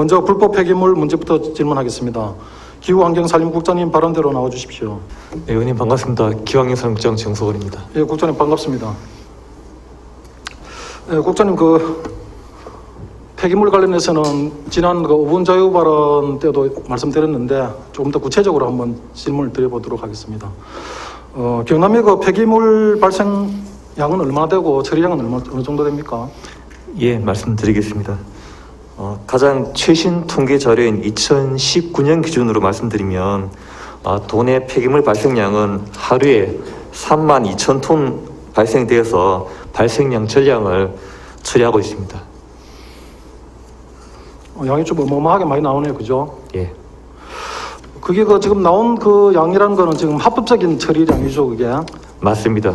먼저 불법 폐기물 문제부터 질문하겠습니다. 기후환경산림국장님 발언대로 나와 주십시오. 네, 의원님 반갑습니다. 기왕행사국장 정소원입니다. 예, 국장님 반갑습니다. 예, 국장님 그 폐기물 관련해서는 지난 그 5분 자유 발언 때도 말씀드렸는데 조금 더 구체적으로 한번 질문을 드려보도록 하겠습니다. 어, 경남의 그 폐기물 발생 양은 얼마나 되고 처리량은 얼마 어느 정도 됩니까? 예, 말씀드리겠습니다. 어, 가장 최신 통계 자료인 2019년 기준으로 말씀드리면 아, 도내 폐기물 발생량은 하루에 3만 2천 톤 발생되어서 발생량 전량을 처리하고 있습니다. 어, 양이 좀 어마어마하게 많이 나오네요, 그죠? 예, 그게 그 지금 나온 그 양이라는 거는 지금 합법적인 처리량이죠, 그게. 맞습니다.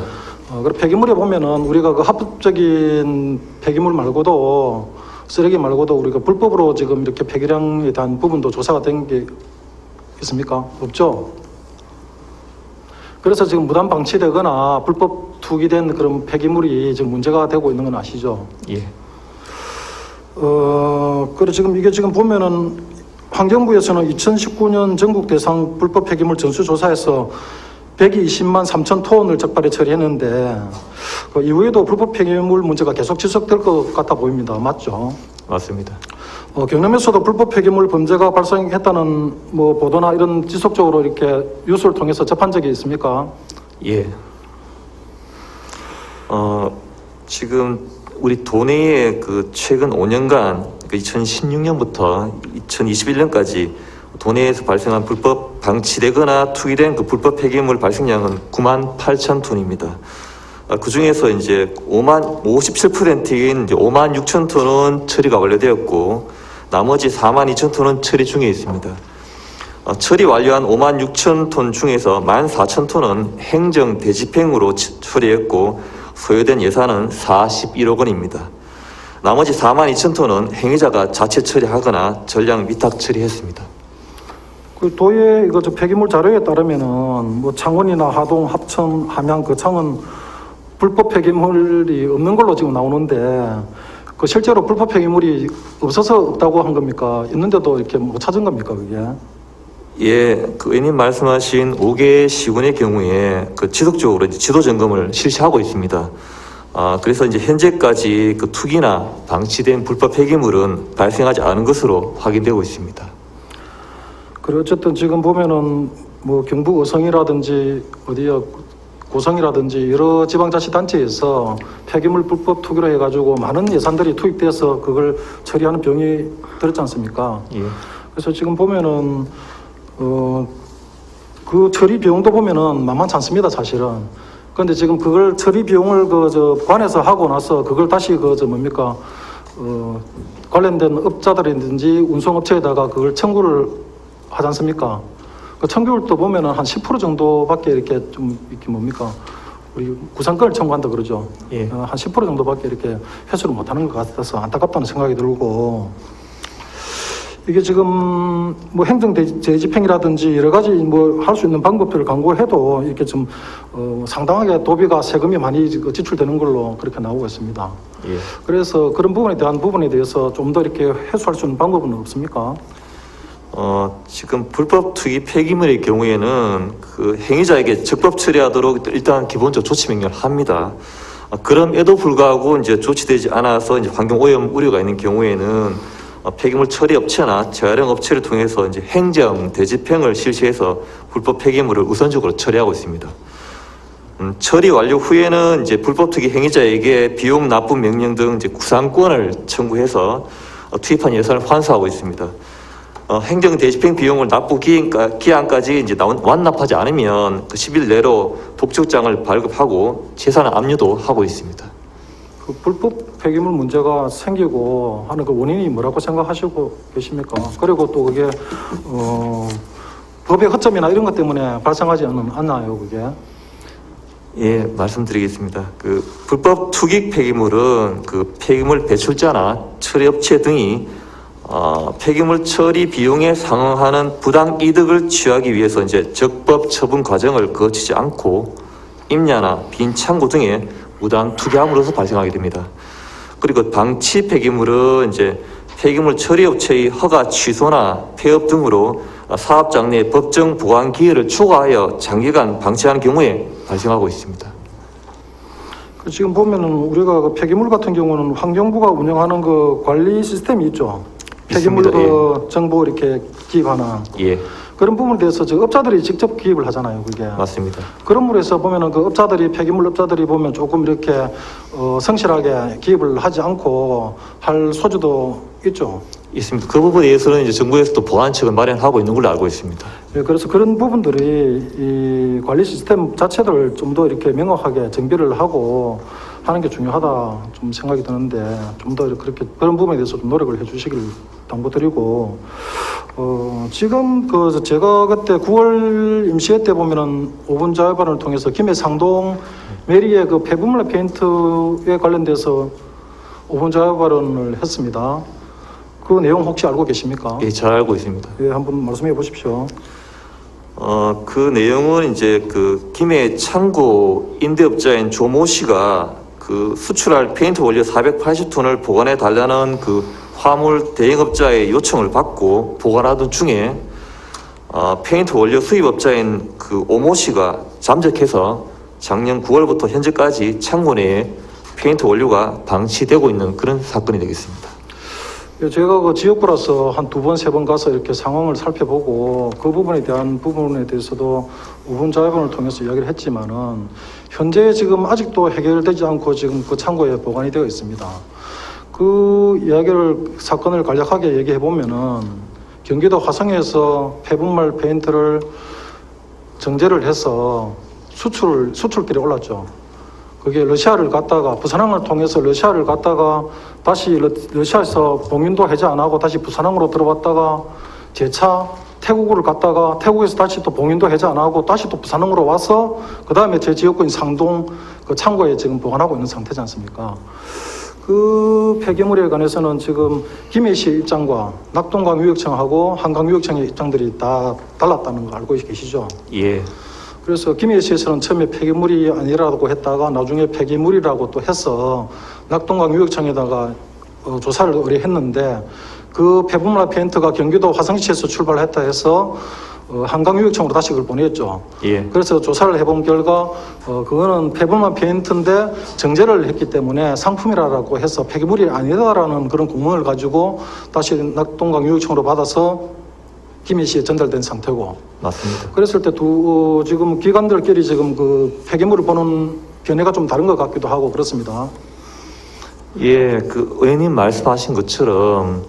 어, 그리고 폐기물에 보면은 우리가 그 합법적인 폐기물 말고도 쓰레기 말고도 우리가 불법으로 지금 이렇게 폐기량에 대한 부분도 조사가 된 게 있습니까? 없죠? 그래서 지금 무단 방치되거나 불법 투기된 그런 폐기물이 지금 문제가 되고 있는 건 아시죠? 예, 어, 그래 지금 이게 지금 보면은 환경부에서는 2019년 전국 대상 불법 폐기물 전수 조사에서 120만 3천 톤을 적발에 처리했는데 그 이후에도 불법 폐기물 문제가 계속 지속될 것 같아 보입니다. 맞죠? 맞습니다. 어, 경남에서도 불법 폐기물 범죄가 발생했다는 뭐 보도나 이런 지속적으로 이렇게 뉴스를 통해서 접한 적이 있습니까? 예. 어, 지금 우리 도내에 그 최근 5년간 그 2016년부터 2021년까지 도내에서 발생한 불법 방치되거나 투기된 그 불법 폐기물 발생량은 9만 8천 톤입니다. 그 중에서 이제 5만 57%인 이제 5만 6천 톤은 처리가 완료되었고 나머지 4만 2천 톤은 처리 중에 있습니다. 어, 처리 완료한 5만 6천 톤 중에서 1만 4천 톤은 행정 대집행으로 처- 처리했고 소요된 예산은 41억 원입니다. 나머지 4만 2천 톤은 행위자가 자체 처리하거나 전량 위탁 처리했습니다. 그 도의 이거 저 폐기물 자료에 따르면은 뭐 창원이나 하동, 합천, 함양, 거창은 불법 폐기물이 없는 걸로 지금 나오는데 그 실제로 불법 폐기물이 없어서 없다고 한 겁니까? 있는데도 이렇게 못 찾은 겁니까 그게? 예, 그 의원님 말씀하신 5개 시군의 경우에 그 지속적으로 이제 지도 점검을 실시하고 있습니다. 아, 그래서 이제 현재까지 그 투기나 방치된 불법 폐기물은 발생하지 않은 것으로 확인되고 있습니다. 그리고 어쨌든 지금 보면은 뭐 경북 어성이라든지 어디야 고성이라든지 여러 지방자치단체에서 폐기물 불법 투기로 해가지고 많은 예산들이 투입돼서 그걸 처리하는 병이 들었지 않습니까? 예. 그래서 지금 보면은 어, 그 처리 비용도 보면은 만만치 않습니다, 사실은. 그런데 지금 그걸 처리 비용을 그 저 관에서 하고 나서 그걸 다시 그 저 뭡니까 어, 관련된 업자들이든지 운송업체에다가 그걸 청구를 하지 않습니까? 그 청구율도 보면은 한 10% 정도밖에 이렇게 좀 이렇게 뭡니까 우리 구상권을 청구한다 그러죠. 예. 어, 한10% 정도밖에 이렇게 회수를 못하는 것 같아서 안타깝다는 생각이 들고 이게 지금 뭐 행정 대- 재집행이라든지 여러 가지 뭐 할 수 있는 방법들을 강구해도 이렇게 좀 어, 상당하게 도비가 세금이 많이 그 지출되는 걸로 그렇게 나오고 있습니다. 예. 그래서 그런 부분에 대한 부분에 대해서 좀 더 이렇게 해소할 수 있는 방법은 없습니까? 어, 지금 불법 투기 폐기물의 경우에는 그 행위자에게 적법 처리하도록 일단 기본적 조치 명령을 합니다. 어, 그럼에도 불구하고 이제 조치되지 않아서 이제 환경 오염 우려가 있는 경우에는 어, 폐기물 처리 업체나 재활용 업체를 통해서 이제 행정 대집행을 실시해서 불법 폐기물을 우선적으로 처리하고 있습니다. 음, 처리 완료 후에는 이제 불법 투기 행위자에게 비용 납부 명령 등 이제 구상권을 청구해서 어, 투입한 예산을 환수하고 있습니다. 어, 행정 대집행 비용을 납부 기한까, 기한까지 이제 나온, 완납하지 않으면 그 10일 내로 독촉장을 발급하고 재산을 압류도 하고 있습니다. 그 불법 폐기물 문제가 생기고 하는 그 원인이 뭐라고 생각하시고 계십니까? 그리고 또 그게 어, 법의 허점이나 이런 것 때문에 발생하지 않, 않나요, 그게? 예, 말씀드리겠습니다. 그 불법 투기 폐기물은 그 폐기물 배출자나 처리 업체 등이 어, 폐기물 처리 비용에 상응하는 부당 이득을 취하기 위해서 이제 적법 처분 과정을 거치지 않고 임야나 빈 창고 등에 무단 투기함으로써 발생하게 됩니다. 그리고 방치 폐기물은 이제 폐기물 처리 업체의 허가 취소나 폐업 등으로 사업 장 내 법정 보관 기회를 초과하여 장기간 방치하는 경우에 발생하고 있습니다. 그 지금 보면은 우리가 그 폐기물 같은 경우는 환경부가 운영하는 그 관리 시스템이 있죠. 폐기물 있습니다. 그 정보 이렇게 기입하는 예, 그런 부분에 대해서 저 업자들이 직접 기입을 하잖아요. 그게. 맞습니다. 그런 물에서 보면은 그 업자들이 폐기물 업자들이 보면 조금 이렇게 어, 성실하게 기입을 하지 않고 할 소지도 있죠. 있습니다. 그 부분에 대해서는 이제 정부에서도 보완책을 마련하고 있는 걸로 알고 있습니다. 예, 그래서 그런 부분들이 이 관리 시스템 자체를 좀 더 이렇게 명확하게 정비를 하고 하는 게 중요하다 좀 생각이 드는데 좀 더 그렇게 그런 부분에 대해서 좀 노력을 해주시길 당부드리고 어 지금 그 제가 그때 9월 임시회 때 보면은 5분 자유반을 통해서 김해 상동 메리의 그 폐부물 페인트에 관련돼서 5분 자유 발언을 했습니다. 그 내용 혹시 알고 계십니까? 예, 잘 알고 있습니다. 예, 한번 말씀해 보십시오. 어, 그 내용은 이제 그 김해 창고 임대업자인 조모 씨가 그 수출할 페인트 원료 480톤을 보관해 달라는 그 화물 대행업자의 요청을 받고 보관하던 중에 어, 페인트 원료 수입업자인 그 오모 씨가 잠적해서 작년 9월부터 현재까지 창고 내에 페인트 원료가 방치되고 있는 그런 사건이 되겠습니다. 예, 제가 그 지역구라서 한 두 번, 세 번 가서 이렇게 상황을 살펴보고 그 부분에 대한 부분에 대해서도 5분 자유반을 통해서 이야기를 했지만은 현재 지금 아직도 해결되지 않고 지금 그 창고에 보관이 되어 있습니다. 그 이야기를 사건을 간략하게 얘기해 보면은 경기도 화성에서 폐분말 페인트를 정제를 해서 수출 수출길에 올랐죠. 그게 러시아를 갔다가 부산항을 통해서 러시아를 갔다가 다시 러, 러시아에서 봉인도 해제 안 하고 다시 부산항으로 들어왔다가 재차 태국을 갔다가 태국에서 다시 또 봉인도 해제 안 하고 다시 또 부산항으로 와서 그 다음에 제 지역구인 상동 그 창고에 지금 보관하고 있는 상태지 않습니까? 그 폐기물에 관해서는 지금 김해시 입장과 낙동강 유역청하고 한강 유역청의 입장들이 다 달랐다는 거 알고 계시죠? 예, 그래서 김해 시에서는 처음에 폐기물이 아니라고 했다가 나중에 폐기물이라고 또 해서 낙동강 유역청에다가 어, 조사를 의뢰했는데 그 폐분말 페인트가 경기도 화성시에서 출발했다 해서 어, 한강 유역청으로 다시 그걸 보냈죠. 예, 그래서 조사를 해본 결과 어, 그거는 폐분말 페인트인데 정제를 했기 때문에 상품이라고 해서 폐기물이 아니다라는 그런 공문을 가지고 다시 낙동강 유역청으로 받아서 김해 시에 전달된 상태고 맞습니다. 그랬을 때두 지금 기관들끼리 지금 그 폐기물을 보는 견해가 좀 다른 것 같기도 하고 그렇습니다. 예, 그 의원님 말씀하신 것처럼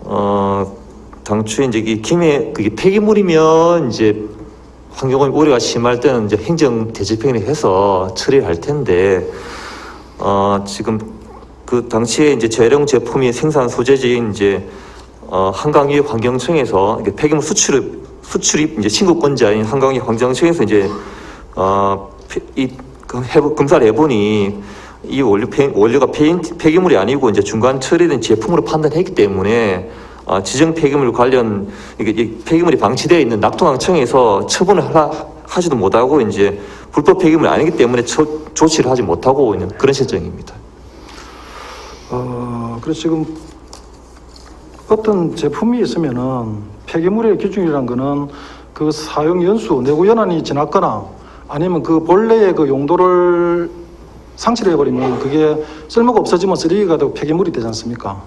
어 당초에 이제 이 김해 그게 폐기물이면 이제 환경오염 우려가 심할 때는 이제 행정 대집행을 해서 처리할 텐데 어 지금 그 당시에 이제 재활용 제품이 생산 소재지인 이제 어 한강유역 환경청에서 폐기물 수출을 수출입 이제 신고권자인 한강유역 환경청에서 이제 어이 검사를 해보니 이 원료 폐, 원료가 폐, 폐기물이 아니고 이제 중간 처리된 제품으로 판단했기 때문에 아, 지정 폐기물 관련 이게 이 폐기물이 방치되어 있는 낙동항청에서 처분을 하라, 하지도 못하고 이제 불법 폐기물이 아니기 때문에 처, 조치를 하지 못하고 있는 그런 실정입니다. 어, 그래서 지금 어떤 제품이 있으면은 폐기물의 기준이란 거는 그 사용 연수, 내구 연한이 지났거나 아니면 그 본래의 그 용도를 상실을 해버리면 그게 쓸모가 없어지면 쓰레기가 되고 폐기물이 되지 않습니까?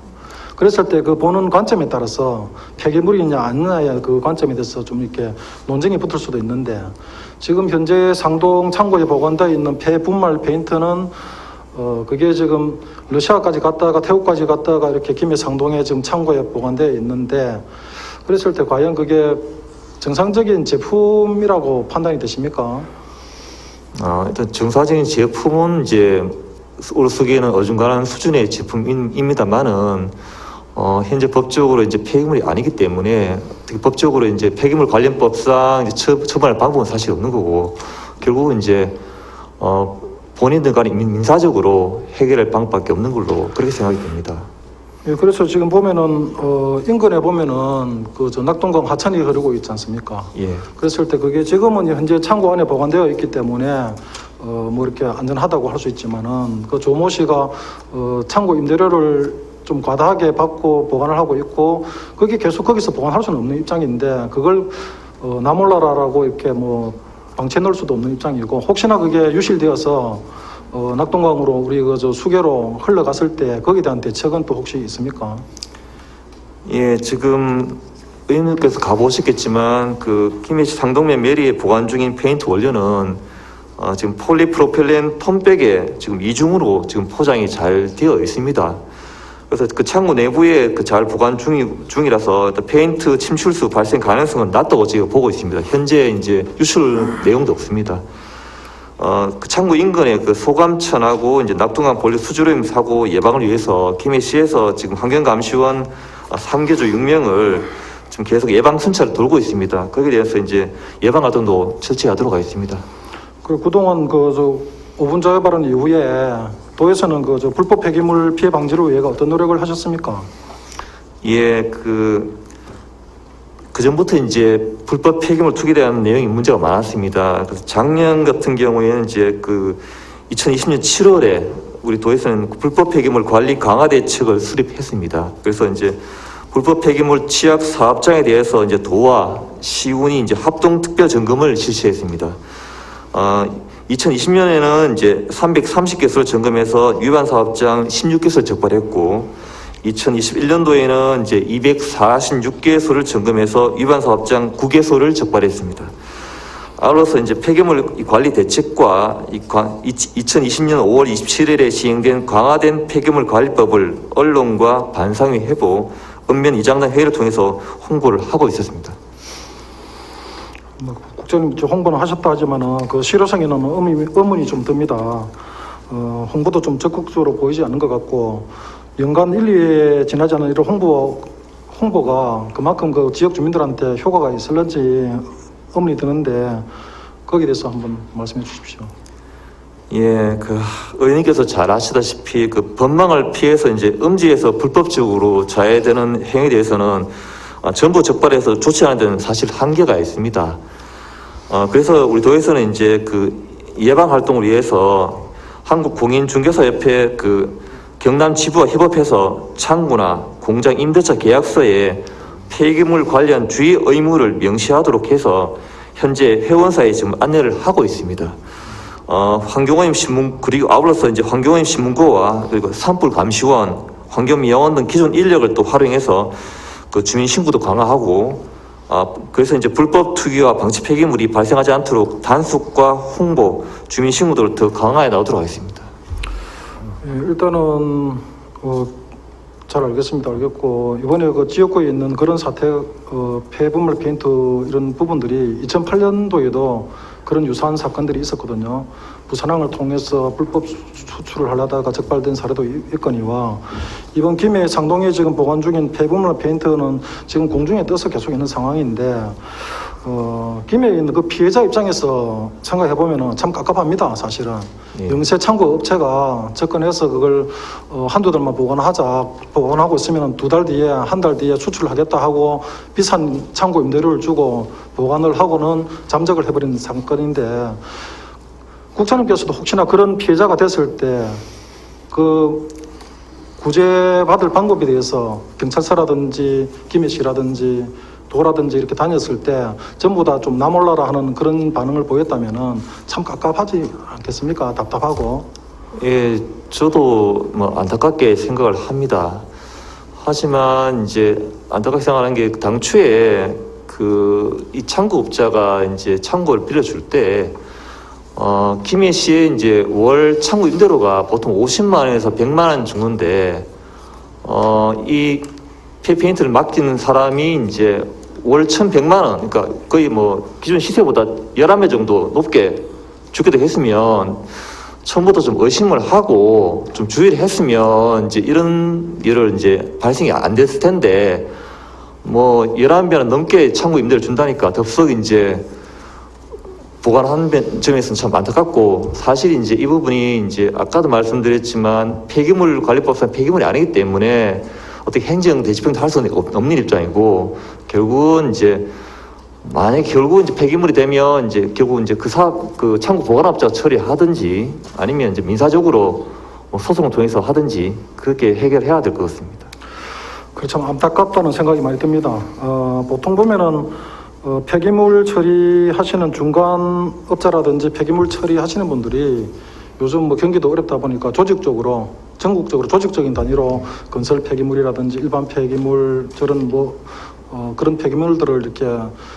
그랬을 때 그 보는 관점에 따라서 폐기물이냐 아니냐의 그 관점에 대해서 좀 이렇게 논쟁이 붙을 수도 있는데 지금 현재 상동 창고에 보관되어 있는 폐분말 페인트는 어 그게 지금 러시아까지 갔다가 태국까지 갔다가 이렇게 김해 상동에 지금 창고에 보관되어 있는데 그랬을 때 과연 그게 정상적인 제품이라고 판단이 되십니까? 어, 일단 정사적인 제품은 이제 우리 쓰기에는 어중간한 수준의 제품입니다만은 어, 현재 법적으로 이제 폐기물이 아니기 때문에 특히 법적으로 이제 폐기물 관련법상 처벌할 방법은 사실 없는 거고 결국은 이제 어, 본인들 간에 민- 민사적으로 해결할 방법밖에 없는 걸로 그렇게 생각이 됩니다. 예, 그래서 지금 보면은 어 인근에 보면은 그 저 낙동강 하천이 흐르고 있지 않습니까? 예, 그랬을 때 그게 지금은 현재 창고 안에 보관되어 있기 때문에 어 뭐 이렇게 안전하다고 할 수 있지만은 그 조모 씨가 어 창고 임대료를 좀 과다하게 받고 보관을 하고 있고 그게 계속 거기서 보관할 수는 없는 입장인데 그걸 어, 나몰라라라고 이렇게 뭐 방치해 놓을 수도 없는 입장이고 혹시나 그게 유실되어서 어, 낙동강으로 우리 그저 수계로 흘러갔을 때 거기에 대한 대책은 또 혹시 있습니까? 예, 지금 의원님께서 가보셨겠지만 그 김해시 상동면 메리에 보관 중인 페인트 원료는 어, 지금 폴리프로필렌 텀백에 지금 이중으로 지금 포장이 잘 되어 있습니다. 그래서 그 창고 내부에 그 잘 보관 중이, 중이라서 페인트 침출수 발생 가능성은 낮다고 제가 보고 있습니다. 현재 이제 유출 내용도 없습니다. 어, 그 창구 인근의 그 소감천하고 이제 낙동강 본류 수주림 사고 예방을 위해서 김해시에서 지금 환경감시원 3개조 6명을 지금 계속 예방 순찰을 돌고 있습니다. 거기에 대해서 이제 예방 활동도 철저하도록 하겠습니다. 그 그동안 그저 5분 자유 발언 이후에 도에서는 그 저 불법 폐기물 피해 방지를 위해 어떤 노력을 하셨습니까? 예, 그, 그 전부터 이제 불법 폐기물 투기에 대한 내용이 문제가 많았습니다. 그래서 작년 같은 경우에는 이제 그 2020년 7월에 우리 도에서는 불법 폐기물 관리 강화 대책을 수립했습니다. 그래서 이제 불법 폐기물 취약 사업장에 대해서 이제 도와 시군이 이제 합동 특별 점검을 실시했습니다. 어, 2020년에는 이제 330개소를 점검해서 위반 사업장 16개소를 적발했고 2021년도에는 이제 246개소를 점검해서 위반 사업장 9개소를 적발했습니다. 아울러서 이제 폐기물 관리 대책과 이 관- 2020년 5월 27일에 시행된 강화된 폐기물 관리법을 언론과 반상회 해보 읍면 이장단 회의를 통해서 홍보를 하고 있었습니다. 이제 홍보는 하셨다 하지만은 그 실효성에는 의미, 의문이 좀 듭니다. 어, 홍보도 좀 적극적으로 보이지 않는 것 같고 연간 1, 2회 지나지 않은 이런 홍보 홍보가 그만큼 그 지역 주민들한테 효과가 있을런지 의문이 드는데 거기에 대해서 한번 말씀해 주십시오. 예, 그 의원님께서 잘 아시다시피 그 법망을 피해서 이제 음지에서 불법적으로 자해되는 행위에 대해서는 아, 전부 적발해서 조치하는 데는 사실 한계가 있습니다. 어, 그래서 우리 도에서는 이제 그 예방 활동을 위해서 한국 공인 중개사 협회 그 경남 지부와 협업해서 창구나 공장 임대차 계약서에 폐기물 관련 주의 의무를 명시하도록 해서 현재 회원사에 지금 안내를 하고 있습니다. 어, 환경오염 신문 그리고 아울러서 이제 환경오염 신문고와 그리고 산불 감시원, 환경미화원 등 기존 인력을 또 활용해서 그 주민 신고도 강화하고 아, 그래서 이제 불법 투기와 방치 폐기물이 발생하지 않도록 단속과 홍보, 주민 신고도를 더 강화해 나오도록 하겠습니다. 예, 일단은 어, 잘 알겠습니다. 알겠고 이번에 그 지역구에 있는 그런 사태, 어, 폐분물 페인트 이런 부분들이 2008년도에도 그런 유사한 사건들이 있었거든요. 부산항을 통해서 불법 수- 수출을 하려다가 적발된 사례도 있- 있거니와 이번 김해 상동에 지금 보관 중인 폐분물 페인트는 지금 공중에 떠서 계속 있는 상황인데 어, 김해에 있는 그 피해자 입장에서 생각해 보면은 참 깝깝합니다. 사실은 예. 영세 창고 업체가 접근해서 그걸 어, 한두 달만 보관하자 보관하고 있으면 두 달 뒤에 한 달 뒤에 수출하겠다 하고 비싼 창고 임대료를 주고 보관을 하고는 잠적을 해버린 사건인데 국장님께서도 혹시나 그런 피해자가 됐을 때 그 구제받을 방법에 대해서 경찰서라든지 김해시라든지 도라든지 이렇게 다녔을 때 전부 다 좀 나몰라라 하는 그런 반응을 보였다면은 참 깝깝하지 않겠습니까? 답답하고. 예, 저도 뭐 안타깝게 생각을 합니다. 하지만 이제 안타깝게 생각하는 게 당초에 그 이 창구업자가 이제 창고를 빌려줄 때 어, 김해 시에 이제 월 창구 임대료가 보통 50만 원에서 100만 원 정도인데 어, 이 페인트를 맡기는 사람이 이제 월 1,100만 원, 그러니까 거의 뭐 기존 시세보다 11배 정도 높게 주게 되겠으면 처음부터 좀 의심을 하고 좀 주의를 했으면 이제 이런 일을 이제 발생이 안 됐을 텐데 뭐 11배는 넘게 창구 임대를 준다니까 덥석 이제 면- 점에서는 참 안타깝고 사실 이제 이 부분이 이제 아까도 말씀드렸지만 폐기물 관리법상 폐기물이 아니기 때문에 어떻게 행정 대집행도 할 없- 없는 입장이고 결국은 이제 만약 결국 이제 폐기물이 되면 이제 결국 이제 그 사업 그 창고 보관업자가 처리하든지 아니면 이제 민사적으로 뭐 소송을 통해서 하든지 그렇게 해결해야 될 것 같습니다. 그렇죠. 안타깝다는 생각이 많이 듭니다. 어, 보통 보면은 어, 폐기물 처리하시는 중간 업자라든지 폐기물 처리하시는 분들이 요즘 뭐 경기도 어렵다 보니까 조직적으로 전국적으로 조직적인 단위로 건설 폐기물이라든지 일반 폐기물 저런 뭐 어, 그런 폐기물들을 이렇게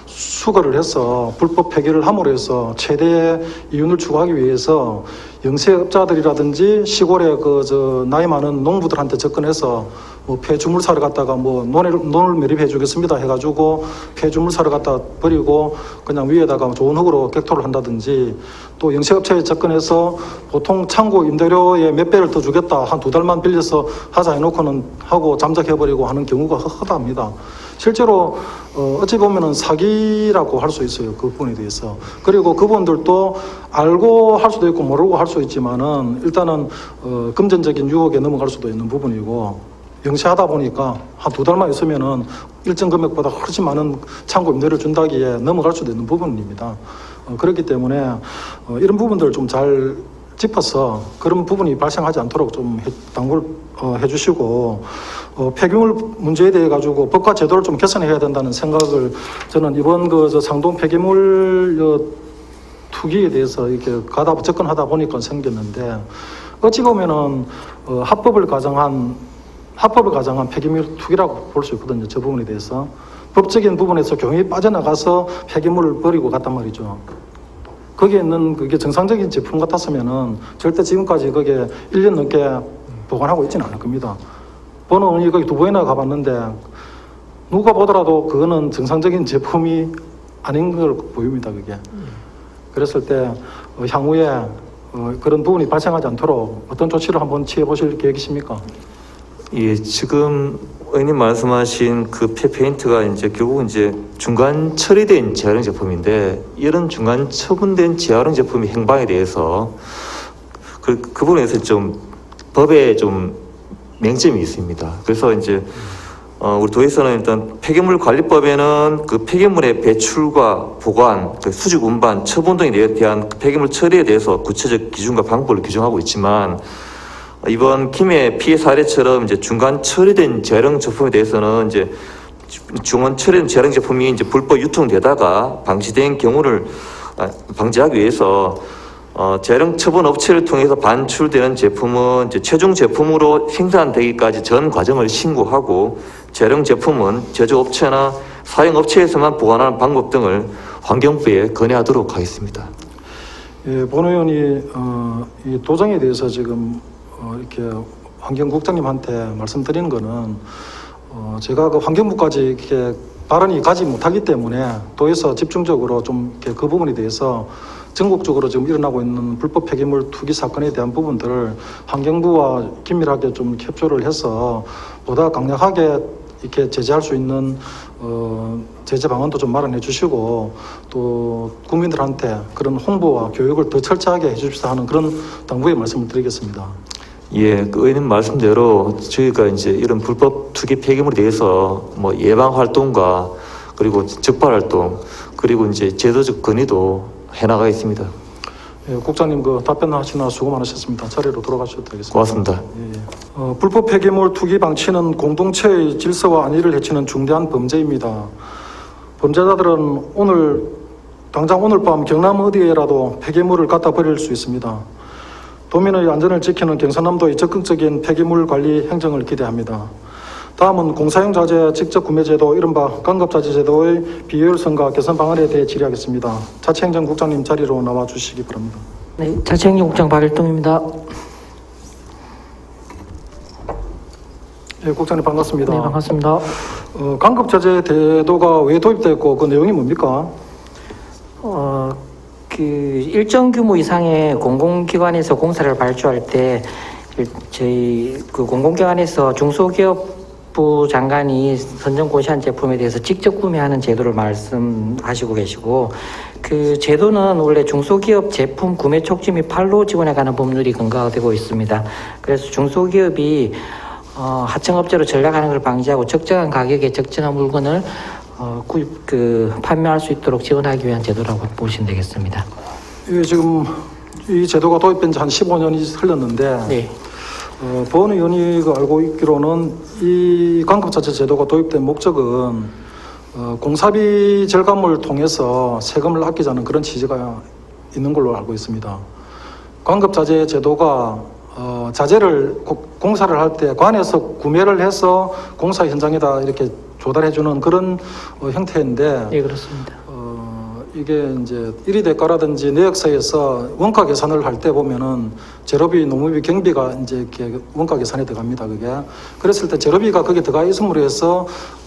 수거를 해서 불법 폐기를 함으로 해서 최대의 이윤을 추구하기 위해서 영세업자들이라든지 시골의 그저 나이 많은 농부들한테 접근해서 뭐 폐주물 사러 갔다가 뭐 논을, 논을 매립해 주겠습니다 해가지고 폐주물 사러 갔다 버리고 그냥 위에다가 좋은 흙으로 객토를 한다든지 또 영세업체에 접근해서 보통 창고 임대료의 몇 배를 더 주겠다 한 두 달만 빌려서 하자 해놓고는 하고 잠적해 버리고 하는 경우가 허다합니다. 실제로 어, 어찌 보면은 사기라고 할 수 있어요. 그 부분에 대해서. 그리고 그분들도 알고 할 수도 있고 모르고 할 수 있지만은 일단은 어, 금전적인 유혹에 넘어갈 수도 있는 부분이고 영세하다 보니까 한 두 달만 있으면은 일정 금액보다 훨씬 많은 창고 임대를 준다기에 넘어갈 수도 있는 부분입니다. 어, 그렇기 때문에 어, 이런 부분들을 좀잘 짚어서 그런 부분이 발생하지 않도록 좀 해- 당부를 어, 해주시고 어, 폐기물 문제에 대해 가지고 법과 제도를 좀 개선해야 된다는 생각을 저는 이번 그저 상동 폐기물 어, 투기에 대해서 이렇게 가다 접근하다 보니까 생겼는데 어찌 보면은 어, 합법을 가정한 합법을 가정한 폐기물 투기라고 볼 수 있거든요. 저 부분에 대해서 법적인 부분에서 경이 빠져나가서 폐기물을 버리고 갔단 말이죠. 거기에 있는 그게 정상적인 제품 같았으면은 절대 지금까지 거기에 1년 넘게 보관하고 있지는 않을 겁니다. 번호원이 거기 두 번이나 가봤는데 누가 보더라도 그거는 정상적인 제품이 아닌 걸 보입니다, 그게. 그랬을 때 어, 향후에 어, 그런 부분이 발생하지 않도록 어떤 조치를 한번 취해 보실 계획이십니까? 예, 지금 의원님 말씀하신 그 폐페인트가 이제 결국 이제 중간 처리된 재활용 제품인데 이런 중간 처분된 재활용 제품의 행방에 대해서 그, 그 부분에서 좀 법에 좀 맹점이 있습니다. 그래서 이제 어, 우리 도에서는 일단 폐기물 관리법에는 그 폐기물의 배출과 보관, 그 수집 운반, 처분 등에 대한 그 폐기물 처리에 대해서 구체적 기준과 방법을 규정하고 있지만 이번 김해 피해 사례처럼 이제 중간 처리된 재활용 제품에 대해서는 이제 중간 처리된 재활용 제품이 이제 불법 유통되다가 방치된 경우를 아, 방지하기 위해서 어, 재활용 처분 업체를 통해서 반출되는 제품은 이제 최종 제품으로 생산되기까지 전 과정을 신고하고 재활용 제품은 제조업체나 사용업체에서만 보관하는 방법 등을 환경부에 건의하도록 하겠습니다. 예, 본 의원이 어, 이 도장에 대해서 지금 어, 이렇게 환경국장님한테 말씀드리는 거는 어, 제가 그 환경부까지 이렇게 발언이 가지 못하기 때문에 도에서 집중적으로 좀 이렇게 그 부분에 대해서 전국적으로 지금 일어나고 있는 불법 폐기물 투기 사건에 대한 부분들을 환경부와 긴밀하게 좀 협조를 해서 보다 강력하게 이렇게 제재할 수 있는 어, 제재 방안도 좀 마련해 주시고 또 국민들한테 그런 홍보와 교육을 더 철저하게 해 주십사 하는 그런 당부의 말씀을 드리겠습니다. 예, 그 의원님 말씀대로 저희가 이제 이런 불법 투기 폐기물에 대해서 뭐 예방 활동과 그리고 적발 활동 그리고 이제 제도적 건의도 해나가겠습니다. 예, 국장님 그 답변하시나 수고 많으셨습니다. 자리로 돌아가셔도 되겠습니다. 고맙습니다. 예, 예. 어, 불법 폐기물 투기 방치는 공동체의 질서와 안위를 해치는 중대한 범죄입니다. 범죄자들은 오늘 당장 오늘 밤 경남 어디에라도 폐기물을 갖다 버릴 수 있습니다. 도민의 안전을 지키는 경상남도의 적극적인 폐기물 관리 행정을 기대합니다. 다음은 공사용 자재 직접 구매 제도 이른바 강급 자재 제도의 비효율성과 개선 방안에 대해 질의하겠습니다. 자치행정국장님 자리로 나와 주시기 바랍니다. 네, 자치행정국장 박일동입니다. 예, 국장님 반갑습니다. 네, 반갑습니다. 어, 강급 자재 제도가 왜 도입됐고 그 내용이 뭡니까? 어, 그 일정 규모 이상의 공공기관에서 공사를 발주할 때 일- 저희 그 공공기관에서 중소기업부 장관이 선정 고시한 제품에 대해서 직접 구매하는 제도를 말씀하시고 계시고 그 제도는 원래 중소기업 제품 구매 촉진 및 판로 지원에 관한 법률이 근거가 되고 있습니다. 그래서 중소기업이 어, 하청업체로 전략하는 걸 방지하고 적정한 가격에 적정한 물건을 어, 구입, 그, 판매할 수 있도록 지원하기 위한 제도라고 보시면 되겠습니다. 이게 지금 이 제도가 도입된 지 한 15년이 흘렀는데 네. 어, 그 알고 있기로는 이 관급자재 제도가 도입된 목적은 어, 공사비 절감을 통해서 세금을 아끼자는 그런 취지가 있는 걸로 알고 있습니다. 관급자재 제도가 어, 자재를 고- 공사를 할 때 관에서 구매를 해서 공사 현장에다 이렇게 조달해주는 그런 어, 형태인데 예, 그렇습니다. 어, 이게 이제 1위 대가라든지 내역서에서 원가 계산을 할 때 보면은 재료비, 농무비, 경비가 이제 이렇게 원가 계산에 들어갑니다. 그게. 그랬을 때 재료비가 거기에 들어가 있음으로 해서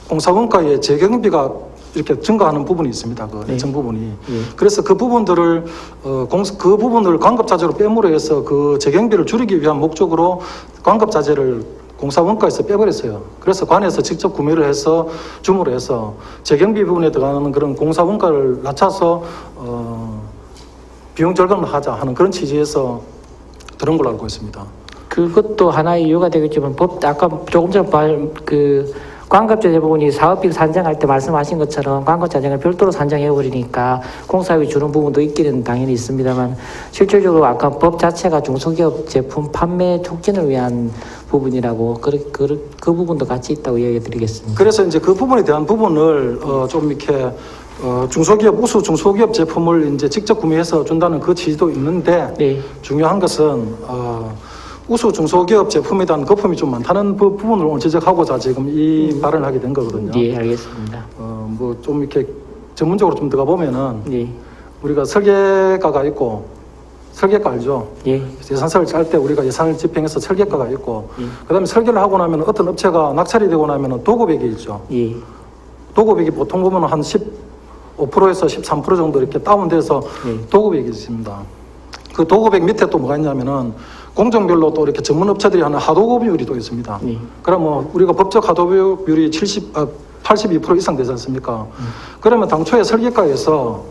공사 원가의 재경비가 이렇게 증가하는 부분이 있습니다. 그 네. 일정 부분이. 예. 그래서 그 부분들을 어, 공, 그 부분을 관급자재로 빼므로 해서 그 재경비를 줄이기 위한 목적으로 관급자재를 공사 원가에서 빼버렸어요. 그래서 관에서 직접 구매를 해서 줌으로 해서 재경비 부분에 들어가는 그런 공사 원가를 낮춰서 어, 비용 절감을 하자 하는 그런 취지에서 들은 걸로 알고 있습니다. 그것도 하나의 이유가 되겠지만 법 아까 조금 전에 말그 관급자재 부분이 사업비 산정할 때 말씀하신 것처럼 관급자재를 별도로 산정해 버리니까 공사비 주는 부분도 있기는 당연히 있습니다만 실질적으로 아까 법 자체가 중소기업 제품 판매 촉진을 위한 부분이라고 그, 그, 그 부분도 같이 있다고 이야기 드리겠습니다. 그래서 이제 그 부분에 대한 부분을 어, 좀 이렇게 어, 중소기업 우수 중소기업 제품을 이제 직접 구매해서 준다는 그 취지도 있는데 네. 중요한 것은 어, 우수 중소기업 제품에 대한 거품이 좀 많다는 부, 부분을 오늘 지적하고자 지금 이 발언을 하게 된 거거든요. 예, 알겠습니다. 어, 뭐 좀 이렇게 전문적으로 좀 들어가 보면은 예, 우리가 설계가가 있고 설계가 알죠? 예, 예산서를 짤 때 우리가 예산을 집행해서 설계가가 있고 예. 그다음에 설계를 하고 나면 어떤 업체가 낙찰이 되고 나면 도급액이 있죠. 예, 도급액이 보통 보면 한 15%에서 13% 정도 이렇게 다운돼서 네. 도급액이 있습니다. 그 도급액 밑에 또 뭐가 있냐면은 공정별로 또 이렇게 전문 업체들이 하는 하도급율이 또 있습니다. 네. 그러면 뭐 우리가 법적 하도급율이 70, 아, 82% 이상 되지 않습니까? 그러면 당초에 설계가에서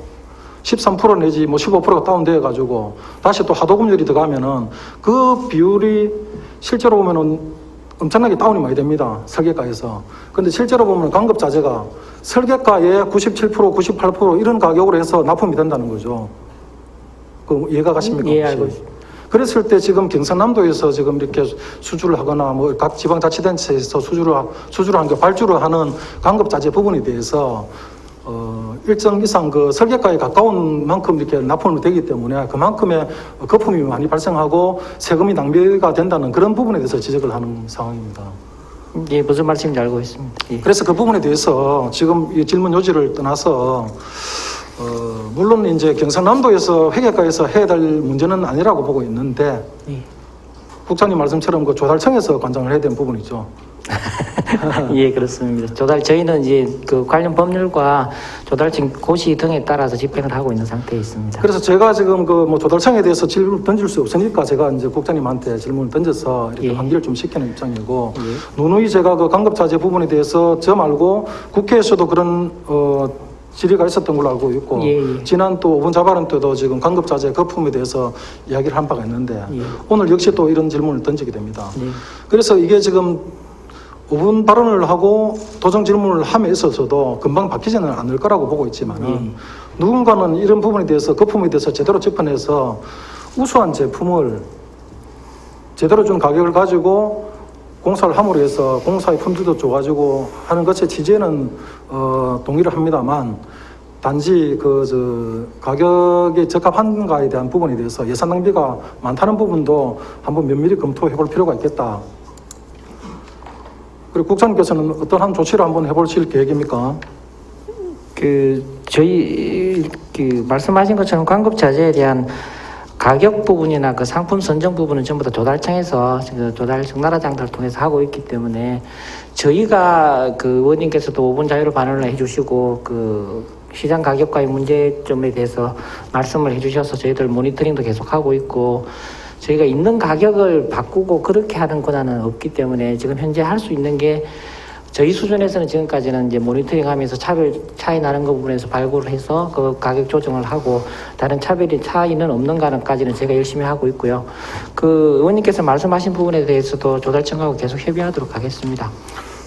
13% 내지 뭐 15%가 다운되어 가지고 다시 또 하도급률이 들어가면은 그 비율이 실제로 보면은 엄청나게 다운이 많이 됩니다. 설계가에서. 근데 실제로 보면 강급 자재가 설계가의 97%, 98% 이런 가격으로 해서 납품이 된다는 거죠. 그 이해가 가십니까? 예, 혹시? 알고 있습니다. 그랬을 때 지금 경상남도에서 지금 이렇게 수주를 하거나 뭐 각 지방자치단체에서 수주를 하- 수주를 한 게 발주를 하는 강급 자재 부분에 대해서 어 일정 이상 그 설계가에 가까운 만큼 이렇게 납품이 되기 때문에 그만큼의 거품이 많이 발생하고 세금이 낭비가 된다는 그런 부분에 대해서 지적을 하는 상황입니다. 예, 무슨 말씀인지 알고 있습니다. 예. 그래서 그 부분에 대해서 지금 이 질문 요지를 떠나서 어 물론 이제 경상남도에서 회계가에서 해야 될 문제는 아니라고 보고 있는데 예. 국장님 말씀처럼 그 조달청에서 관장을 해야 되는 부분이죠. 예, 그렇습니다. 조달 저희는 이제 그 관련 법률과 조달청 고시 등에 따라서 집행을 하고 있는 상태에 있습니다. 그래서 제가 지금 그 뭐 조달청에 대해서 질문을 던질 수 없으니까 제가 이제 국장님한테 질문을 던져서 이렇게 예. 환기를 좀 시키는 입장이고 예. 누누이 제가 그 강급자재 부분에 대해서 저 말고 국회에서도 그런 어 질의가 있었던 걸로 알고 있고 예, 예. 지난 또 5분 자발은 때도 지금 강급자재 거품에 대해서 이야기를 한 바가 있는데 예. 오늘 역시 또 이런 질문을 던지게 됩니다. 예. 그래서 이게 지금 5분 발언을 하고 도정 질문을 함에 있어서도 금방 바뀌지는 않을 거라고 보고 있지만은 예. 누군가는 이런 부분에 대해서 거품에 대해서 제대로 접근해서 우수한 제품을 제대로 준 가격을 가지고 공사를 함으로 해서 공사의 품질도 좋아지고 하는 것의 취지에는 어, 동의를 합니다만 단지 그 저 가격이 적합한가에 대한 부분에 대해서 예산 낭비가 많다는 부분도 한번 면밀히 검토해 볼 필요가 있겠다. 그리고 국장님께서는 어떠한 조치를 한번 해보실 계획입니까? 그 저희 그 말씀하신 것처럼 광급 자재에 대한 가격 부분이나 그 상품 선정 부분은 전부 다 조달청에서 그 조달 청나라 장터를 통해서 하고 있기 때문에 저희가 그 의원님께서도 5분 자유로 반응을 해주시고 그 시장 가격과의 문제점에 대해서 말씀을 해주셔서 저희들 모니터링도 계속 하고 있고 저희가 있는 가격을 바꾸고 그렇게 하는 권한은 없기 때문에 지금 현재 할 수 있는 게 저희 수준에서는 지금까지는 이제 모니터링 하면서 차별 차이 나는 그 부분에서 발굴을 해서 그 가격 조정을 하고 다른 차별이 차이는 없는가는까지는 제가 열심히 하고 있고요. 그 의원님께서 말씀하신 부분에 대해서도 조달청하고 계속 협의하도록 하겠습니다.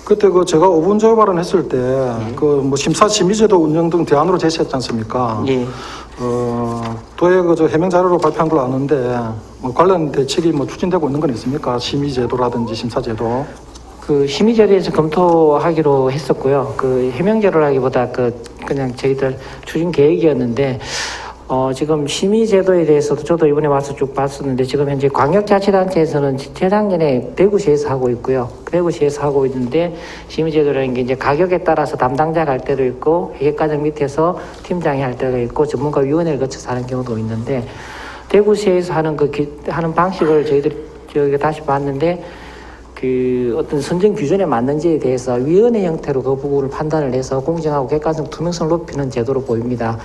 그때 그 제가 5분 조회 발언했을 때 그뭐 심사 심의제도 운영 등 대안으로 제시했지 않습니까? 예. 어, 도에 그저 해명 자료로 발표한 걸로 아는데 뭐 관련 대책이 뭐 추진되고 있는 건 있습니까? 심의제도라든지 심사제도. 그 심의제에 대해서 검토하기로 했었고요. 그 해명제로라기보다 그 그냥 저희들 추진 계획이었는데 어 지금 심의제도에 대해서도 저도 이번에 와서 쭉 봤었는데 지금 현재 광역자치단체에서는 재작년에 대구시에서 하고 있고요. 대구시에서 하고 있는데 심의제도라는 게 이제 가격에 따라서 담당자가 할 때도 있고 회계과정 밑에서 팀장이 할 때가 있고 전문가위원회를 거쳐서 하는 경우도 있는데 대구시에서 하는 그 기- 하는 방식을 저희들이 저기 다시 봤는데 그 어떤 선정 규준에 맞는지에 대해서 위원회 형태로 그 부분을 판단을 해서 공정하고 객관성 투명성을 높이는 제도로 보입니다.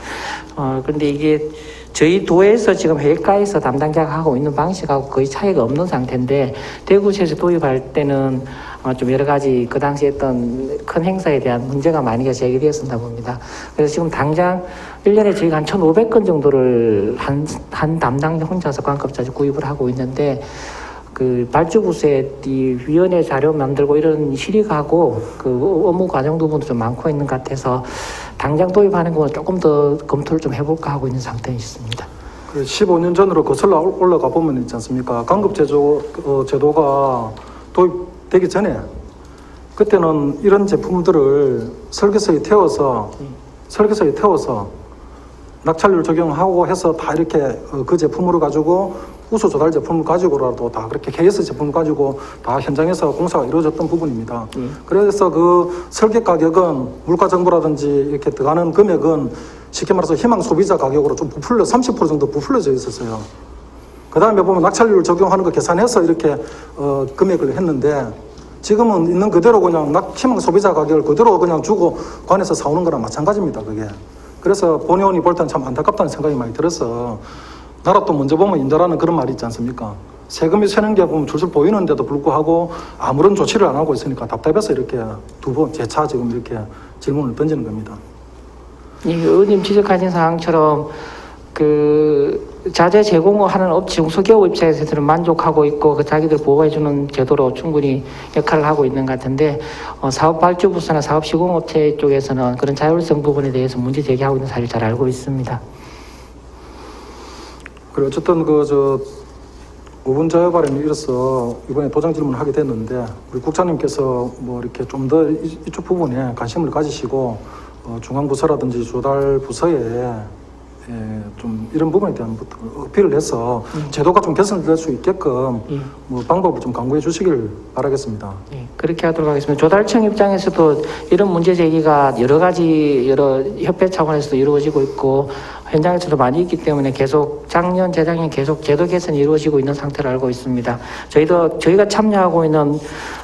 어, 그런데 이게 저희 도에서 지금 회가에서 담당자가 하고 있는 방식하고 거의 차이가 없는 상태인데 대구시에서 도입할 때는 어, 좀 여러 가지 그 당시 했던 큰 행사에 대한 문제가 많이 제기되었습니다 봅니다. 그래서 지금 당장 1년에 저희가 한 1,500건 정도를 한, 한 담당자 혼자서 관급자지 구입을 하고 있는데 그 발주부서에 이 위원회 자료 만들고 이런 실익하고 그 업무 과정 부분도 좀 많고 있는 것 같아서 당장 도입하는 거는 조금 더 검토를 좀 해볼까 하고 있는 상태에 있습니다. 그 15년 전으로 거슬러 올라가 보면 있지 않습니까? 강급 제조 어, 제도가 도입되기 전에 그때는 이런 제품들을 설계서에 태워서 설계서에 태워서 낙찰률 적용하고 해서 다 이렇게 어, 그 제품으로 가지고 우수 조달 제품을 가지고라도 다 그렇게 KS 제품을 가지고 다 현장에서 공사가 이루어졌던 부분입니다. 그래서 그 설계 가격은 물가 정보라든지 이렇게 들어가는 금액은 쉽게 말해서 희망 소비자 가격으로 좀 부풀려 30% 정도 부풀려져 있었어요. 그 다음에 보면 낙찰률 적용하는 거 계산해서 이렇게 어, 금액을 했는데 지금은 있는 그대로 그냥 낙, 희망 소비자 가격을 그대로 그냥 주고 관에서 사오는 거랑 마찬가지입니다, 그게. 그래서 본의원이 볼 때는 참 안타깝다는 생각이 많이 들어서 나라 또 먼저 보면 인자라는 그런 말이 있지 않습니까? 세금이 새는 게 보면 줄줄 보이는데도 불구하고 아무런 조치를 안 하고 있으니까 답답해서 이렇게 두 번, 재차 지금 이렇게 질문을 던지는 겁니다. 이 의원님 지적하신 사항처럼 그 자재 제공하는 업체 중소기업 입장에서는 만족하고 있고 그 자기들 보호해주는 제도로 충분히 역할을 하고 있는 것 같은데 어, 사업 발주부서나 사업 시공업체 쪽에서는 그런 자율성 부분에 대해서 문제 제기하고 있는 사실을 잘 알고 있습니다. 그리고 어쨌든 그 저 5분 자유 발언이 이로써 이번에 도장 질문을 하게 됐는데 우리 국장님께서 뭐 이렇게 좀 더 이쪽 부분에 관심을 가지시고 어, 중앙부서라든지 조달 부서에 예, 좀 이런 부분에 대한 어필을 해서 제도가 좀 개선될 수 있게끔 예. 뭐 방법을 좀 강구해 주시길 바라겠습니다. 예, 그렇게 하도록 하겠습니다. 조달청 입장에서도 이런 문제 제기가 여러 가지 여러 협회 차원에서도 이루어지고 있고 현장에서도 많이 있기 때문에 계속 작년, 재작년 계속 제도 개선이 이루어지고 있는 상태를 알고 있습니다. 저희도 저희가 참여하고 있는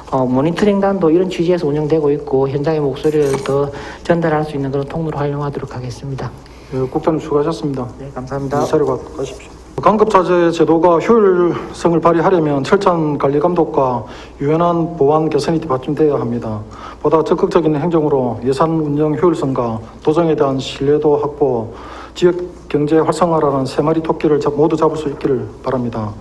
어, 모니터링단도 이런 취지에서 운영되고 있고 현장의 목소리를 더 전달할 수 있는 그런 통로로 활용하도록 하겠습니다. 예, 국장님 수고하셨습니다. 네, 감사합니다. 갖고 가십시오. 강급자재 제도가 효율성을 발휘하려면 철저한 관리 감독과 유연한 보안 개선이 받침되어야 합니다. 보다 적극적인 행정으로 예산 운영 효율성과 도정에 대한 신뢰도 확보, 지역 경제 활성화라는 세 마리 토끼를 잡- 모두 잡을 수 있기를 바랍니다.